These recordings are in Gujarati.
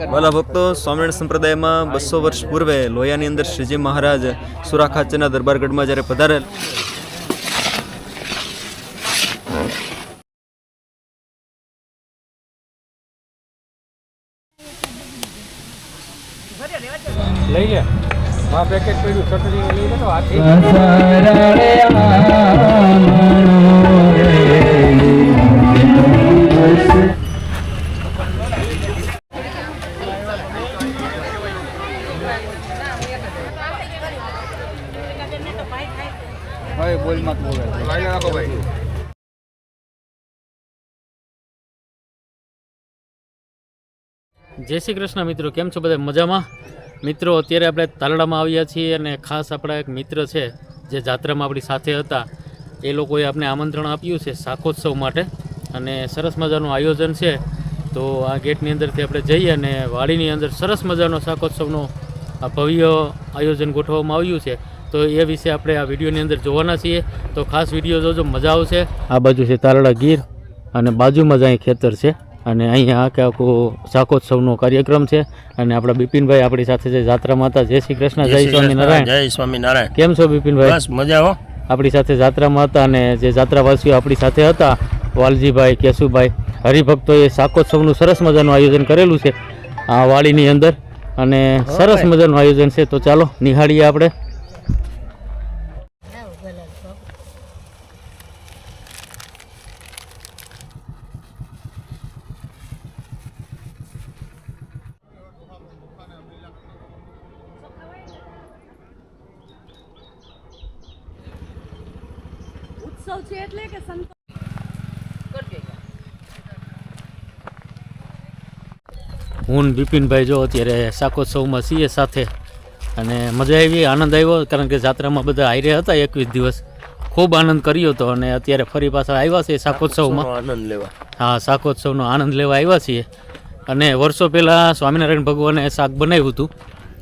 વાલા ભક્તો સ્વામિનારાયણ સંપ્રદાયમાં બસો વર્ષ પૂર્વે લોયાની અંદર શ્રીજી મહારાજ સુરા ખાચરના દરબારગઢમાં જ્યારે પધારેલ લઈ લે. માં પેકેટ પડ્યું લઈ લે જય શ્રી કૃષ્ણ મિત્રો, કેમ છો બધા? મજામાં? મિત્રો, અત્યારે આપણે તાલડામાં આવ્યા છીએ અને ખાસ આપણા એક મિત્ર છે, જે જાત્રામાં આપણી સાથે હતા. એ લોકોએ આપણે આમંત્રણ આપ્યું છે શાકોત્સવ માટે અને સરસ મજાનું આયોજન છે. તો આ ગેટની અંદરથી આપણે જઈએ અને વાડીની અંદર સરસ મજાનો શાકોત્સવનો ભવ્ય આયોજન ગોઠવવામાં આવ્યું છે. તો એ વિશે આપણે આ વિડીયોની અંદર જોવાના છીએ. તો ખાસ વીડિયો જોજો, મજા આવશે. આ બાજુ છે તારડા ગીર અને બાજુમાં જ અહીં ખેતર છે. અને અહીંયા આખે આખું શાકોત્સવનો કાર્યક્રમ છે. અને આપણા બિપિનભાઈ આપણી સાથે છે. જાત્રામાં હતા જય શ્રી કૃષ્ણ જય સ્વામિનારાયણ. જય સ્વામિનારાયણ. કેમ છો બિપિનભાઈ? બસ મજા હો. આપણી સાથે જાત્રામાં હતા અને જે જાત્રાવાસીઓ આપણી સાથે હતા વાલજીભાઈ કેશુભાઈ હરિભક્તોએ શાકોત્સવનું સરસ મજાનું આયોજન કરેલું છે આ વાડીની અંદર. અને સરસ મજાનું આયોજન છે. તો ચાલો નિહાળીએ આપણે ઉત્સવ છે એટલે કે સંતો હું બિપિનભાઈ જો અત્યારે શાકોત્સવમાં છીએ સાથે. અને મજા આવી આનંદ આવ્યો કારણ કે જાત્રામાં બધા હારે હતા એકવીસ દિવસ. ખૂબ આનંદ કર્યો હતો અને અત્યારે ફરી પાછા આવ્યા છે શાકોત્સવમાં. આનંદ લેવા. હા શાકોત્સવનો આનંદ લેવા આવ્યા છીએ. અને વર્ષો પહેલાં સ્વામિનારાયણ ભગવાને શાક બનાવ્યું હતું.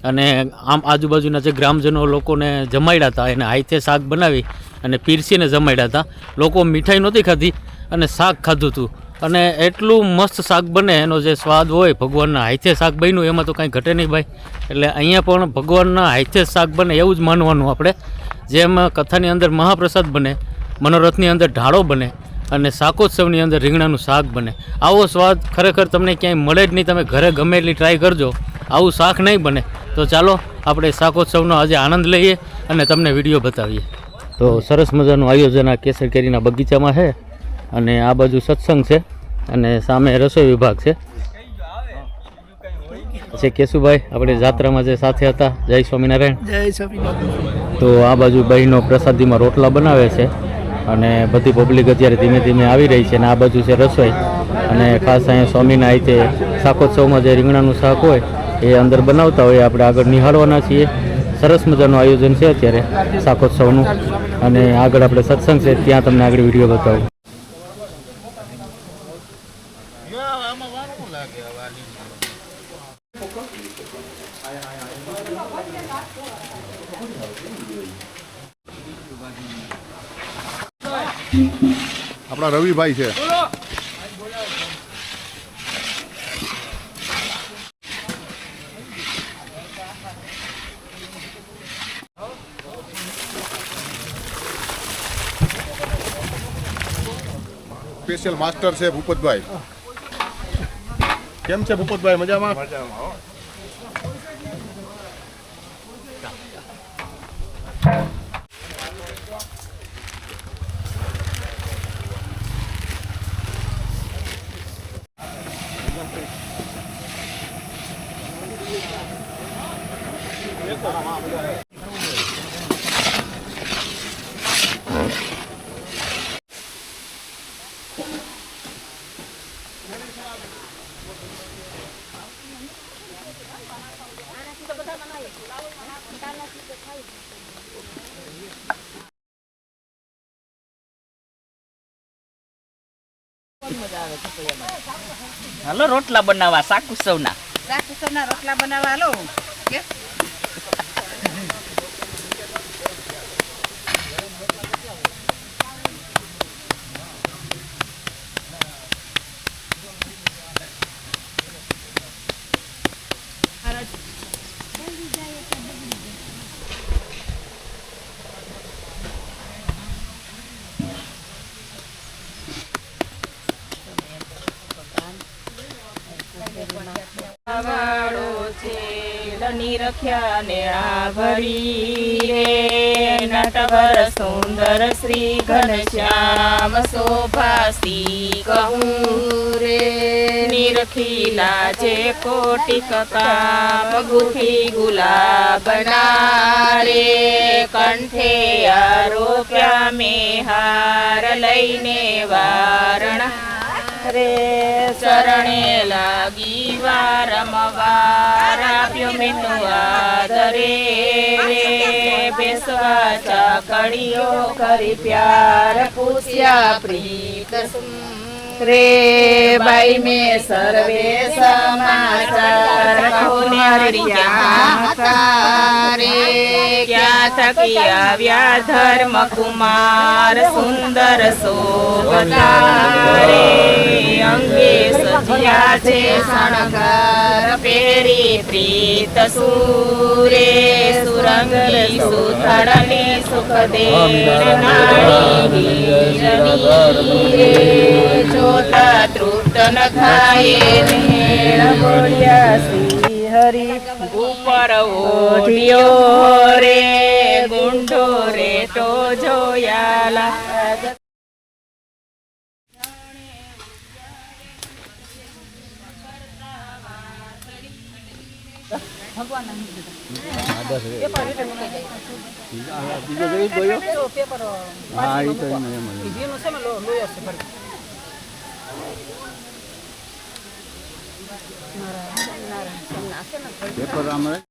અને આમ આજુબાજુના જે ગ્રામજનો લોકોને જમાડ્યા હતા એને હાથે શાક બનાવી અને પીરસીને જમાડ્યા હતા. લોકો મીઠાઈ નહોતી ખાધી અને શાક ખાધું હતું. અને એટલું મસ્ત શાક બને, એનો જે સ્વાદ હોય, ભગવાનના હાથે શાક બન્યું, એમાં તો કાંઈ ઘટે નહીં ભાઈ. એટલે અહીંયા પણ ભગવાનના હાથે શાક બને એવું જ માનવાનું આપણે. જેમ કથાની અંદર મહાપ્રસાદ બને, મનોરથની અંદર ઢાળો બને, અને શાકોત્સવની અંદર રીંગણાનું શાક બને. આવો સ્વાદ ખરેખર તમને ક્યાંય મળે જ નહીં. તમે ઘરે ગમે એટલી ટ્રાય કરજો. આવું શાક નહીં બને. તો ચાલો, આપણે શાકોત્સવનો આજે આનંદ લઈએ અને તમને વીડિયો બતાવીએ. તો સરસ મજાનું આયોજન આ કેસર કેરીના બગીચામાં છે. અને આ બાજુ સત્સંગ છે અને સામે રસોઈ વિભાગ છે. છે કેશુભાઈ આપણે જાત્રામાં જે સાથે હતા જય સ્વામિનારાયણ. જય સ્વામિનારાયણ. તો આ બાજુ બહેનો પ્રસાદીમાં રોટલા બનાવે છે અને બધી પબ્લિક અત્યારે ધીમે ધીમે આવી રહી છે અને આ બાજુ છે રસોઈ. અને ખાસ અહીંયા સ્વામીના રીતે શાકોત્સવમાં જે રીંગણાનું શાક હોય એ અંદર બનાવતા હોય આપણે આગળ નિહાળવાના છીએ. સરસ મજાનું આયોજન છે અત્યારે શાકોત્સવનું. અને આગળ આપણે સત્સંગ છે ત્યાં તમને આગળ વીડિયો બતાવું. આપણા રવિભાઈ છે. સ્પેશિયલ માસ્ટર છે ભૂપતભાઈ. કેમ છે ભૂપતભાઈ? મજામાં? હાલો રોટલા બનાવવા શાકુસવના શાકુસરના રોટલા બનાવવા હાલો કે વાળો છે લની રખ્યા નેળા ભરી રે નટવર સુંદર શ્રી ઘનશ્યામ શોભાસી કહું રે. નિરખીલા જે કોટી કામ ગુથી ગુલાબના રે કંઠે આરોપ્યા મેં હાર લઈને વારણા રે શરણે લાગી વારંવાર આપ્યો મેનું આદરે બેસવા ચાકડીઓ કરી પ્યાર પૂછ્યા પ્રીત રે બાઈ મે સર્વે સમાચાર કહું રે ક્યાં થકી આવ્યા ધર્મ કુમાર સુંદર શોભતા રે અંગે સજ્યા છે શણગાર પેરી પ્રીત સુરે સુરંગી સુથડની સુખ દે જોતા તૃપ્ત ન થાય બોલ્યા શ્રી હરિ ઉપર ઓઢિયો રે ગુંડો રે તો જોયાલા. હા એ તો. પેપર આમાં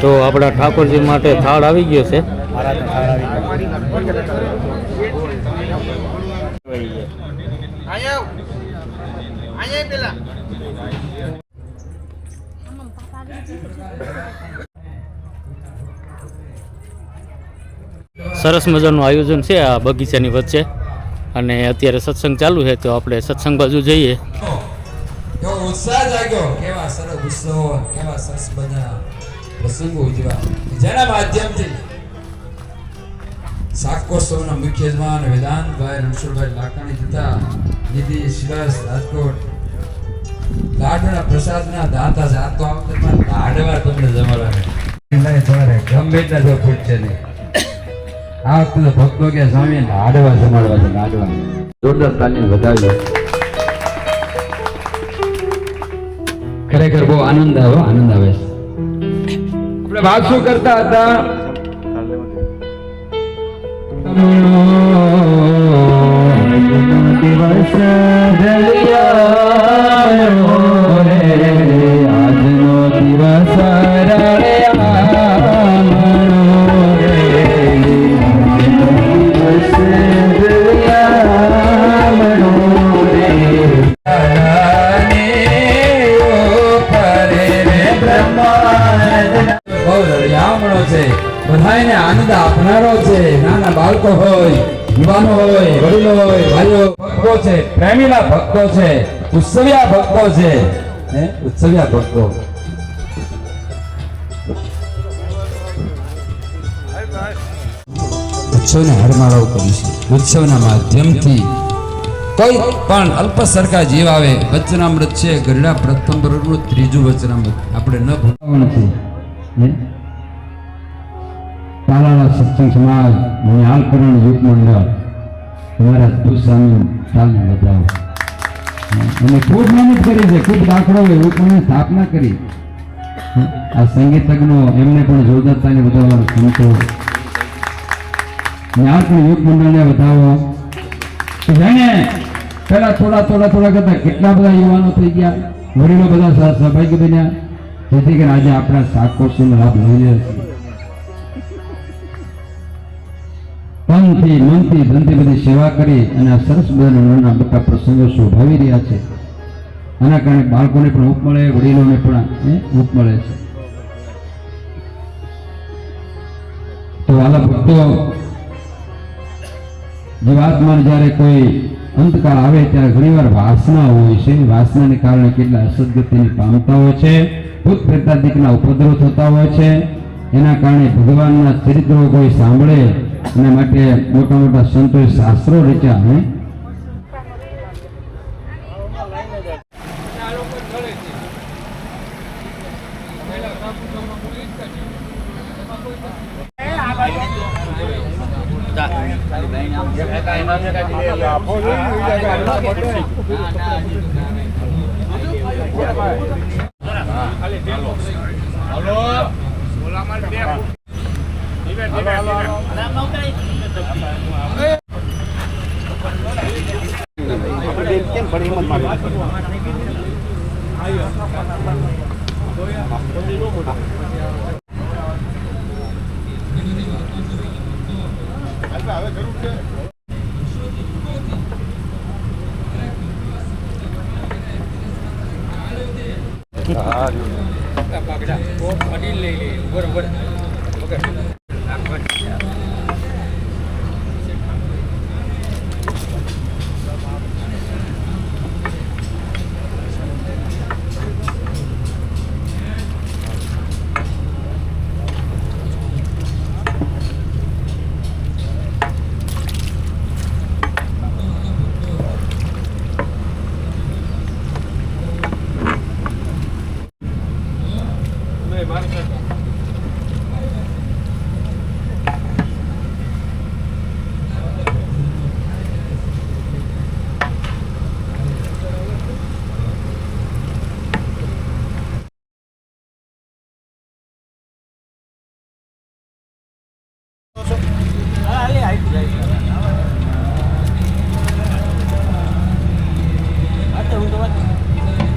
તો આપણા ઠાકોરજી માટે થાળ આવી ગયો છે. સરસ મજાનું આયોજન છે આ બગીચાની વચ્ચે. અને અત્યારે સત્સંગ ચાલુ છે તો આપણે સત્સંગ બાજુ જઈએ. ઉત્સાહ જાગ્યો. કેવા સરસ ઉત્સવો કેવા સરસ બધા પ્રસંગો ઉજવા જેના માધ્યમથી શાકોત્સવના મુખ્ય યજમાન વેદાંતભાઈ રણછોડભાઈ લાકાણી તથા નિધિ શિવાસ રાજકોટ લાડવાના પ્રસાદના દાતા છે આ તો આ વખતે પણ લાડવા તમને જમાડવાના ગમે એટલા જો પૂછશે નહીં. આ વખતે ભક્તો કે સ્વામી લાડવા જમાડવા છે લાડવા જોરદાર તાલીમ વધાવી ખરેખર બહુ આનંદ આવ્યો આનંદ આવે છે. આપણે વાત શું કરતા હતા. દિવસ બધાયને આનંદ આપનારો છે. નાના બાળકો હોય, યુવાનો હોય, વડીલો હોય, ભાઈઓ, ભક્તો છે પ્રેમીલા ભક્તો છે, ઉત્સવિયા ભક્તો છે. હે? ઉત્સવિયા ભક્તો. ઉત્સવને હરમાળાઓ કરી છે. ઉત્સવના માધ્યમથી કોઈ પણ અલ્પ સરખા જીવ આવે. વચનામૃત છે ગરડા પ્રથમ પ્રવૃત્તિ ત્રીજું વચનામૃત. આપણે ન ભૂલવાનું નથી? તાલાળા સત્સંગ સમાજ ન્યાલકરણ યુગ મંડળ તમારા દુસ્વામી ચાલને બતાવો અને ખૂબ મહેનત કરી છે, ખૂબ દાખલો એવું પણ સ્થાપના કરી. આ સંગીતજ્ઞો એમને પણ જોરદારતાને બતાવવાનો સંતો. ન્યાલકરણ યુગ મંડળને બતાવો જેને પેલા થોડા થોડા થોડા કરતા કેટલા બધા યુવાનો થઈ ગયા, વડીલો બધા સહ- સહભાગી બન્યા. જેથી કરીને આજે આપણા શાકોશીનો લાભ લઈ રહ્યા છીએ તનથી મનથી ધનથી બધી સેવા કરી અને આ સરસ બધાના નાના પ્રસંગો શોભાવી રહ્યા છે. આના કારણે બાળકોને પણ ઉપ મળે, વડીલોને પણ ઉપ મળે છે. તો વાલા ભક્તો જીવાત્માને જ્યારે કોઈ અંતકાળ આવે ત્યારે ઘણીવાર વાસના હોય છે. વાસનાને કારણે કેટલા અસદગતિની પામતા હોય છે. ભૂત પ્રેતાદિકના ઉપદ્રવ થતા હોય છે. એના કારણે ભગવાનના ચરિત્રો કોઈ સાંભળે એના માટે મોટા મોટા સંતોએ શાસ્ત્રો રચ્યા હે. પણ એમ જ મારી હવે જરૂર છે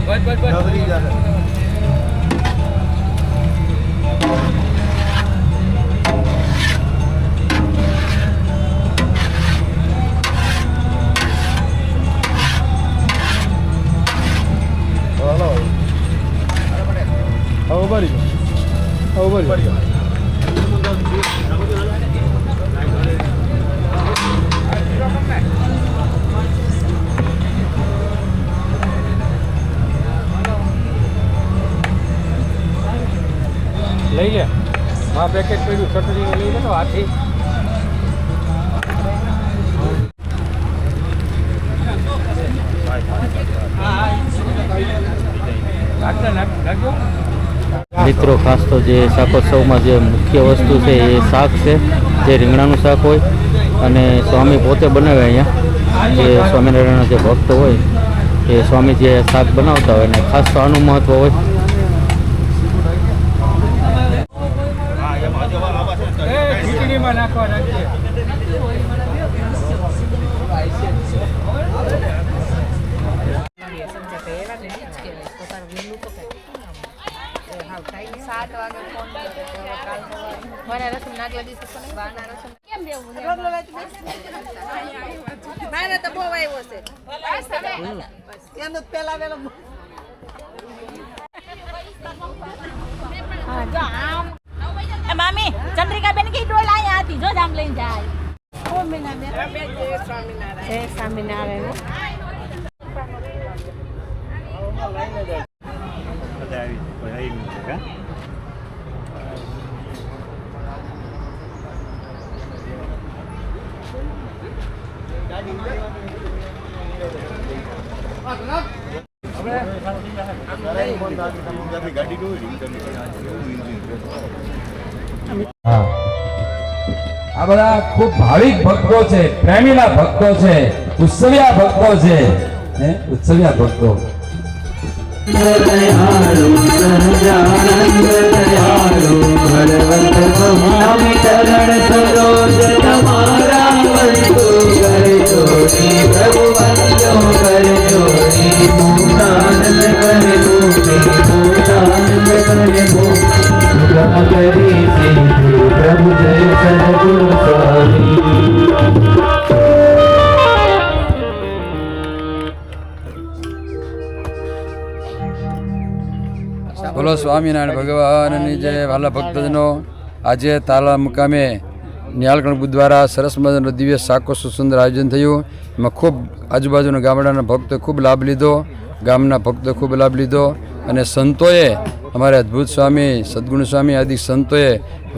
લઈ આ પેકેટ પડ્યું ચટણીનું લઈ તો હાથી. મિત્રો, ખાસ તો જે શાકોત્સવમાં જે મુખ્ય વસ્તુ છે એ શાક છે, જે રીંગણાનું શાક હોય અને સ્વામી પોતે બનાવે અહીંયા. જે સ્વામિનારાયણના જે ભક્ત હોય, એ સ્વામી જે શાક બનાવતા હોય ને ખાસ તો આનું મહત્ત્વ હોય એ ખીચડીમાં નાખવા નાખીએ સાત વાગે ફોન મારા રસમ નાગલા દિવસે વાના રસમ કેમ દેવું મારે તો બહુ આવ્યો છે. એનું પેલા વેલો. સ્વામી ચંદ્રિકાબેન કઈ ડોલ અહીંયા હતી. જો જામ લઈને જાય. જય સ્વામિનારાયણ. આ બધા ખૂબ ભાવિક ભક્તો છે, પ્રેમીના ભક્તો છે, ઉત્સવિયા ભક્તો છે. હે? ઉત્સવિયા ભક્તો. બોલો સ્વામિનારાયણ ભગવાનની જય. વાલા ભક્તજનો, આજે તાલા મુકામે નિહાલકણ બુદ્ધ દ્વારા સરસ મજાનો દિવ્ય સાકો સુંદર આયોજન થયું. એમાં ખૂબ આજુબાજુના ગામડાના ભક્તો ખૂબ લાભ લીધો. ગામના ભક્તો ખૂબ લાભ લીધો. અને સંતોએ અમારે અદ્ભુત સ્વામી, સદગુણ સ્વામી, આદિ સંતોએ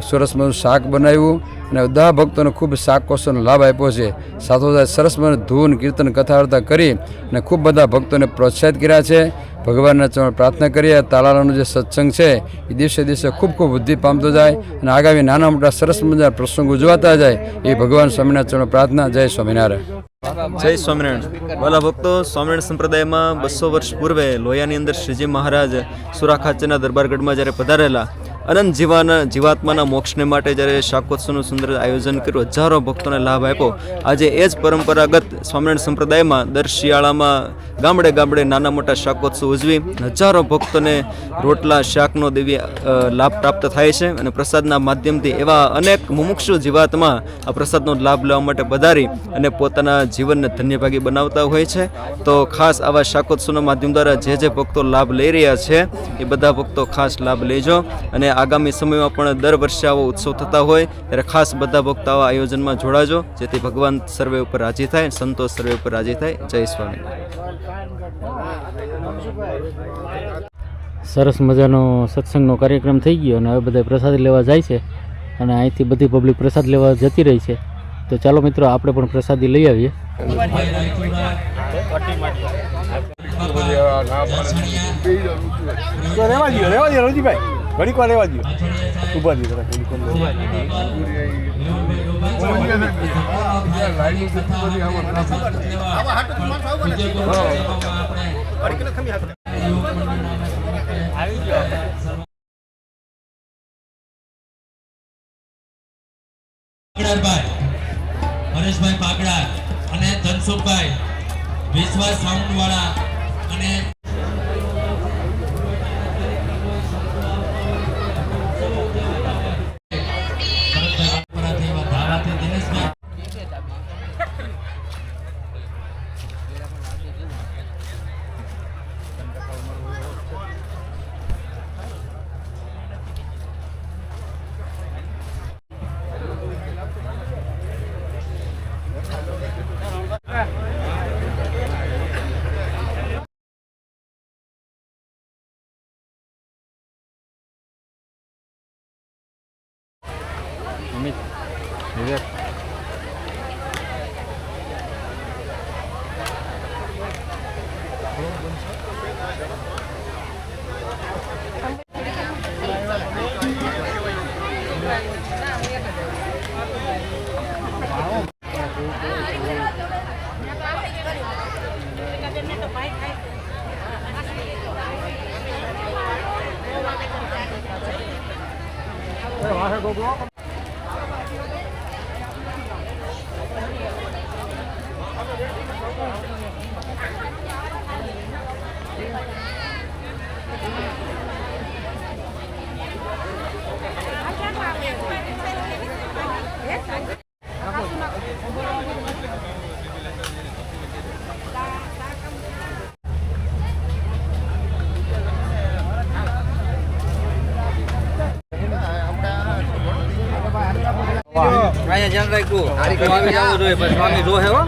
સરસ મજાનું શાક બનાવ્યું અને બધા ભક્તોને ખૂબ શાકોસોનો લાભ આપ્યો છે. સાથોસાથ સરસ મજાનું ધૂન, કીર્તન કથાવાર્તા કરી અને ખૂબ બધા ભક્તોને પ્રોત્સાહિત કર્યા છે. ભગવાનના ચરણ પ્રાર્થના કરીએ, તાલાલાનો જે સત્સંગ છે, એ દિવસે દિવસે ખૂબ ખૂબ વૃદ્ધિ પામતો જાય અને આગામી નાના મોટા સરસ મજાના પ્રસંગો ઉજવાતા જાય. એ ભગવાન સ્વામીના ચરણ પ્રાર્થના. જય સ્વામિનારાયણ. જય સ્વામિનારાયણ. વાલા ભક્તો, સ્વામિનારાયણ સંપ્રદાયમાં બસો વર્ષ પૂર્વે લોયાની અંદર શ્રીજી મહારાજ સુરા ખાચરના દરબારગઢમાં જ્યારે પધારેલા અનંત જીવાના જીવાત્માના મોક્ષને માટે જ્યારે શાકોત્સવનું સુંદર આયોજન કર્યું, હજારો ભક્તોને લાભ આપ્યો. આજે એ જ પરંપરાગત સ્વામિનારાયણ સંપ્રદાયમાં દર શિયાળામાં ગામડે ગામડે નાના મોટા શાકોત્સવ ઉજવી હજારો ભક્તોને રોટલા, શાકનો દિવ્ય લાભ પ્રાપ્ત થાય છે અને પ્રસાદના માધ્યમથી એવા અનેક મુમુક્ષુ જીવાતમાં આ પ્રસાદનો લાભ લેવા માટે પધારી અને પોતાના જીવનને ધન્યભાગી બનાવતા હોય છે. તો ખાસ આવા શાકોત્સવના માધ્યમ દ્વારા જે જે ભક્તો લાભ લઈ રહ્યા છે, એ બધા ભક્તો ખાસ લાભ લેજો. અને આગામી સમયમાં પણ દર વર્ષે આવો ઉત્સવ થતા હોય ત્યારે ખાસ બધા ભક્તો આવા આયોજનમાં જોડાજો જેથી ભગવાન સર્વે ઉપર રાજી થાય સંતોષ સર્વે ઉપર રાજી થાય. જય સ્વામી સરસ મજાનો સત્સંગનો કાર્યક્રમ થઈ ગયો અને હવે બધા પ્રસાદ લેવા જાય છે અને અહીંથી બધી પબ્લિક પ્રસાદ લેવા જતી રહી છે. તો ચાલો મિત્રો આપણે પણ પ્રસાદી લઈ આવીએ. રેવા દો રહેવા દો રણજીભાઈ ઘડીક વાર રહેવા દો ઊભા દો જરા ઘડીક હરેશભાઈ પાગડા અને ધનસુખભાઈ વિશ્વાસ સાઉન્ડ વાળા અને અહીંયા જન રાખ્યું. સ્વામી જવું જોઈએ પણ સ્વામી રોહે હો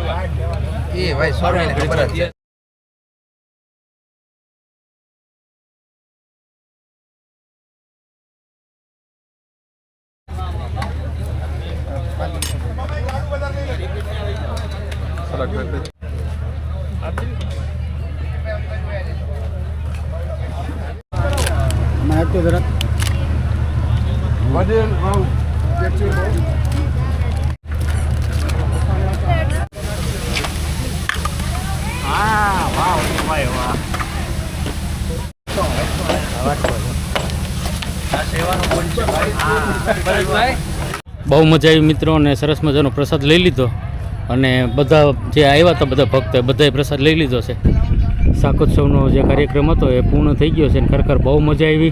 એ ભાઈ સ્વામી ખબર હતી What બહુ મજા આવી મિત્રો અને સરસ મજાનો પ્રસાદ લઈ લીધો. અને બધા જે આવ્યા હતા બધા ભક્તો, બધાએ પ્રસાદ લઈ લીધો છે. શાકોત્સવનો જે કાર્યક્રમ હતો એ પૂર્ણ થઈ ગયો છે અને ખરેખર બહુ મજા આવી.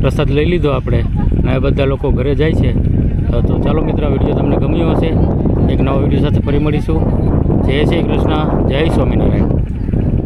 પ્રસાદ લઈ લીધો આપણે. અને બધા લોકો ઘરે જાય છે. તો ચાલો મિત્રો વીડિયો તમને ગમ્યો હશે. એક નવો વીડિયો સાથે ફરી મળીશું. જય શ્રી કૃષ્ણ. જય સ્વામિનારાયણ.